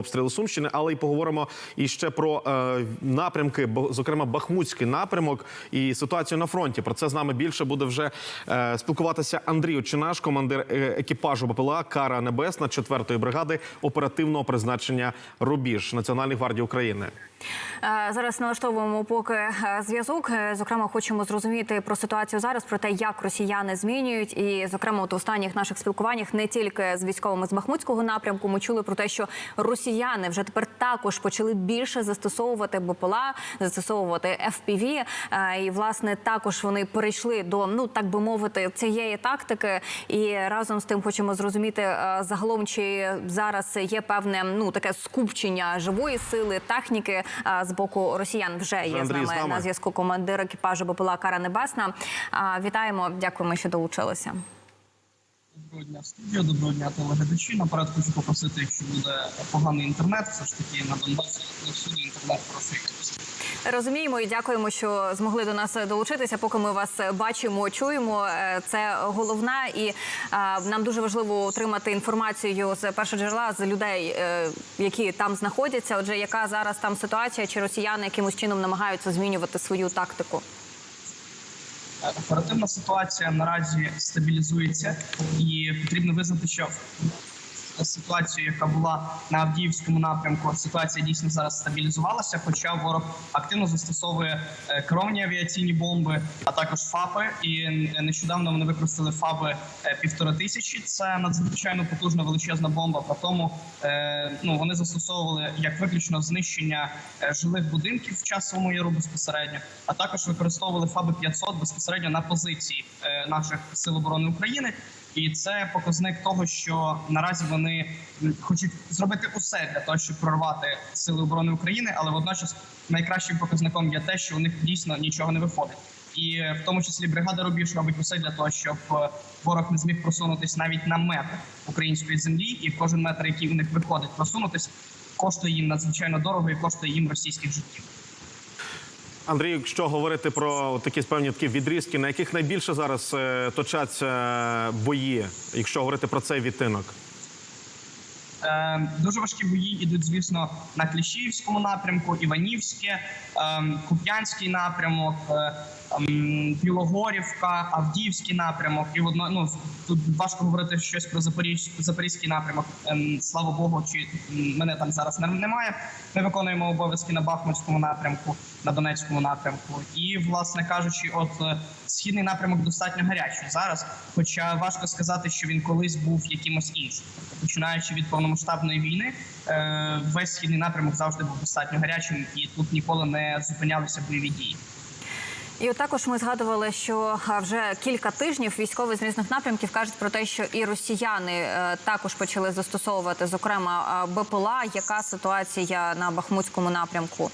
обстріли Сумщини, але й поговоримо і ще про е, напрямки, зокрема Бахмутський напрямок і ситуацію на фронті. Про це з нами більше буде вже е, спілкуватися Андрій Очинаш, командир е, екіпажу БПЛА Кара Небесна 4-ї бригади оперативного призначення Рубіж Національної гвардії України. Е, Зараз налаштовуємо поки е, зв'язок. Е, Зокрема, хочемо зрозуміти про ситуацію зараз, про те, як росіяни змінюють. І, зокрема, от у останніх наших спілкуваннях не тільки з військовими з Бахмутського напрямку, ми чули про те, що росіяни вже тепер також почали більше застосовувати БПЛА, застосовувати FPV. І власне також вони перейшли до ну так би мовити цієї тактики. І разом з тим хочемо зрозуміти загалом, чи зараз є певне ну таке скупчення живої сили, техніки з боку росіян. Вже є з Андрій, нами, з нами. на зв'язку командир екіпажу БПЛА Кара Небесна. Вітаємо, дякуємо, що долучилися. Доброго дня, студія, доброго дня, телеглядачі. Наперед хочу попросити, якщо буде поганий інтернет, все ж таки на Донбасі не всюди інтернет хороший. Розуміємо і дякуємо, що змогли до нас долучитися. Поки ми вас бачимо, чуємо. Е, Це головне, і е, нам дуже важливо отримати інформацію з першого джерела з людей, е, які там знаходяться. Отже, яка зараз там ситуація? Чи росіяни якимось чином намагаються змінювати свою тактику? Оперативна ситуація наразі стабілізується, і потрібно визнати, що ситуацію, яка була на Авдіївському напрямку, ситуація дійсно зараз стабілізувалася. Хоча ворог активно застосовує е, керовані авіаційні бомби, а також ФАПи. І нещодавно вони використали ФАБи е, півтори тисячі. Це надзвичайно потужна величезна бомба. При тому е, ну вони застосовували як виключно знищення жилих будинків в часовому яру безпосередньо, а також використовували ФАБи 500 безпосередньо на позиції наших сил оборони України. І це показник того, що наразі вони хочуть зробити усе для того, щоб прорвати сили оборони України, але водночас найкращим показником є те, що у них дійсно нічого не виходить. І е, в тому числі бригада Рубіж робить усе для того, щоб е, ворог не зміг просунутись навіть на метр української землі, і кожен метр, який у них виходить, просунутись, коштує їм надзвичайно дорого і коштує їм російських життів. Андрій, якщо говорити про такі певні такі відрізки, на яких найбільше зараз е, точаться бої, якщо говорити про цей відтинок? Е, Дуже важкі бої йдуть, звісно, на Кліщіївському напрямку, Іванівське, е, Куп'янський напрямок, е, ем, Білогорівка, Авдіївський напрямок. І одно ну тут важко говорити щось про Запорізь, Запорізький напрямок. Ем, Слава Богу, чи мене там зараз немає. Ми виконуємо обов'язки на Бахмутському напрямку, на Донецькому напрямку. І, власне кажучи, от е, східний напрямок достатньо гарячий зараз. Хоча важко сказати, що він колись був якимось іншим. Починаючи від повномасштабної війни, е, весь східний напрямок завжди був достатньо гарячим, і тут ніколи не зупинялися бойові дії. І от також ми згадували, що вже кілька тижнів військові з різних напрямків кажуть про те, що і росіяни е, також почали застосовувати, зокрема, БПЛА. Яка ситуація на Бахмутському напрямку?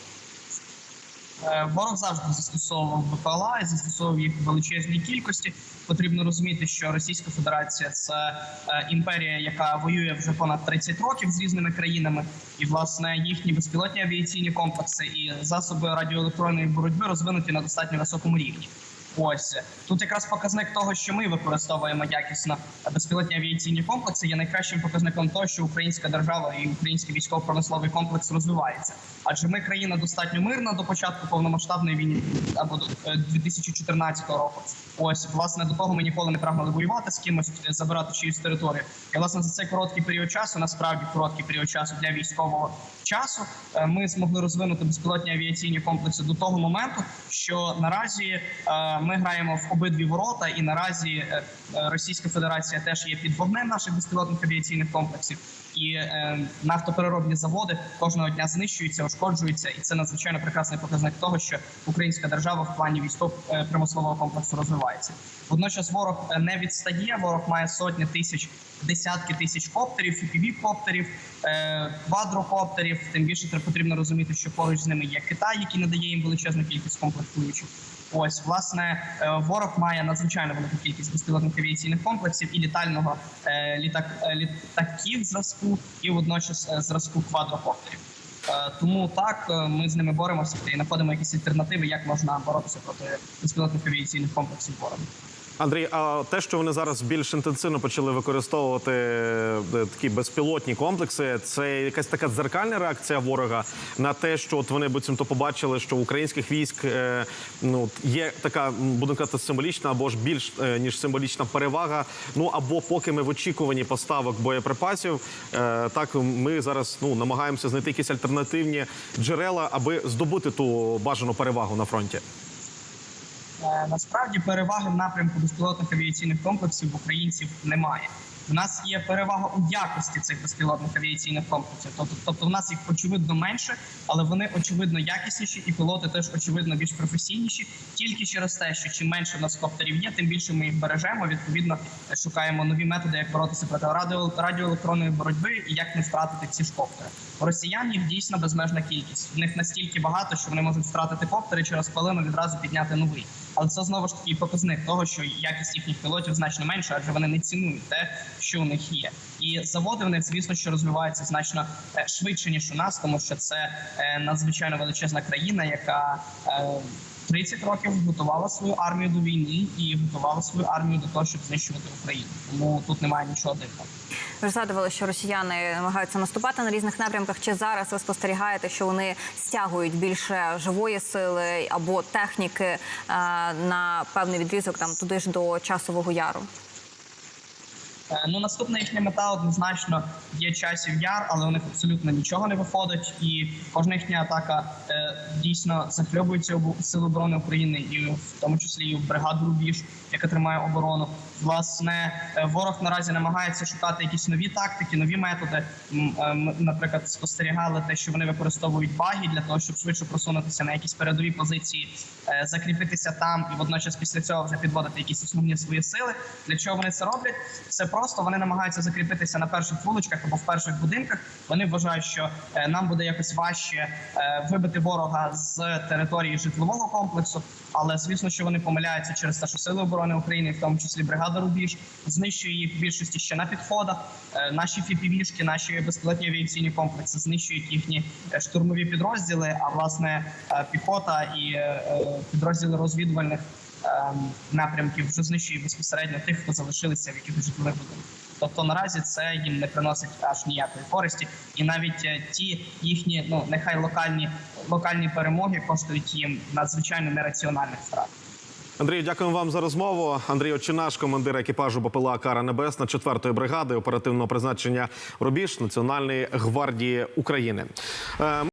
Е, Ворог завжди застосовував БПЛА і застосовував їх в величезній кількості. Потрібно розуміти, що Російська Федерація це е, імперія, яка воює вже понад 30 років з різними країнами, і власне їхні безпілотні авіаційні комплекси і засоби радіоелектронної боротьби розвинуті на достатньо високому рівні. Ось тут якраз показник того, що ми використовуємо якісно безпілотні авіаційні комплекси, є найкращим показником того, що українська держава і український військово-промисловий комплекс розвивається. Адже ми країна достатньо мирна до початку повномасштабної війни або до е, 2014 року. Ось власне до того ми ніколи не прагнули воювати з кимось, е, забирати чиюсь територію. І власне за цей короткий період часу, насправді короткий період часу для військового часу, е, ми змогли розвинути безпілотні авіаційні комплекси до того моменту, що наразі е, ми граємо в обидві ворота, і наразі е, е, Російська Федерація теж є під вогнем наших безпілотних авіаційних комплексів. І е, нафтопереробні заводи кожного дня знищуються, ушкоджуються, і це надзвичайно прекрасний показник того, що українська держава в плані військово-промислового комплексу розвивається. Водночас ворог е, не відстає. Ворог має сотні тисяч, десятки тисяч коптерів, фіпіві-коптерів, е, квадрокоптерів. Тим більше треба потрібно розуміти, що поруч з ними є Китай, який надає їм величезну кількість комплектуючих. Ось власне е, ворог має надзвичайно велику кількість безпілотних авіаційних комплексів і літального е, літак е, літаків зразку, і водночас е, зразку квадрокоптерів. Е, Тому так е, ми з ними боремося і знаходимо якісь альтернативи, як можна боротися проти безпілотних авіаційних комплексів ворога. Андрій, а те, що вони зараз більш інтенсивно почали використовувати е, такі безпілотні комплекси, це якась така дзеркальна реакція ворога на те, що от вони буцімто побачили, що у українських військ е, ну є така, будемо казати, символічна або ж більш е, ніж символічна перевага. Ну або поки ми в очікуванні поставок боєприпасів, так ми зараз ну намагаємося знайти якісь альтернативні джерела, аби здобути ту бажану перевагу на фронті. Е, Насправді переваги в напрямку безпілотних авіаційних комплексів українців немає. У нас є перевага у якості цих безпілотних авіаційних комплексів. Тобто, тобто в нас їх очевидно менше, але вони очевидно якісніші, і пілоти теж очевидно більш професійніші. Тільки через те, що чим менше в нас коптерів є, тим більше ми їх бережемо. Відповідно, шукаємо нові методи, як боротися проти радіо, радіоелектронної боротьби і як не втратити ці ж коптери. Росіян їх дійсно безмежна кількість. В них настільки багато, що вони можуть втратити коптери через хвилину відразу підняти новий. Але це знову ж таки показник того, що якість їхніх пілотів значно менша, адже вони не цінують те, що у них є. І заводи в них, звісно, що розвиваються значно е, швидше ніж у нас, тому що це е, надзвичайно величезна країна, яка е, 30 років готувала свою армію до війни і готувала свою армію до того, щоб знищувати Україну. Тому тут немає нічого дивного. Ви згадували, що росіяни намагаються наступати на різних напрямках. Чи зараз ви спостерігаєте, що вони стягують більше живої сили або техніки е, на певний відрізок там туди ж до часового яру? Е, Ну, наступна їхня мета однозначно є часів яр, але у них абсолютно нічого не виходить. І кожна їхня атака е, дійсно захльобується обо- сили оборони України, і в тому числі і в бригаду Рубіж, яка тримає оборону. Власне, е, ворог наразі намагається шукати якісь нові тактики, нові методи. Ми, наприклад, спостерігали те, що вони використовують баги для того, щоб швидше просунутися на якісь передові позиції, закріпитися там і водночас після цього вже підводити якісь основні свої сили. Для чого вони це роблять? Це просто вони намагаються закріпитися на перших вуличках або в перших будинках. Вони вважають, що е, нам буде якось важче е, вибити ворога з території житлового комплексу. Але звісно, що вони помиляються через те, що сили оборони України, в тому числі бригада Рубіж, знищує їх в більшості ще на підходах. Е, Наші фіпівішки, наші безпілотні авіаційні комплекси знищують їхні штурмові підрозділи. А власне піхота і підрозділи розвідувальних напрямків вже знищує безпосередньо тих, хто залишилися в якихось житлових будинках. Тобто наразі це їм не приносить аж ніякої користі, і навіть е, ті їхні, ну нехай локальні локальні перемоги коштують їм надзвичайно нераціональних втрат. Андрій, дякуємо вам за розмову. Андрій Очинаш, командир екіпажу БПЛА Кара Небесна 4-ї бригади оперативного призначення Рубіж Національної гвардії України. Е,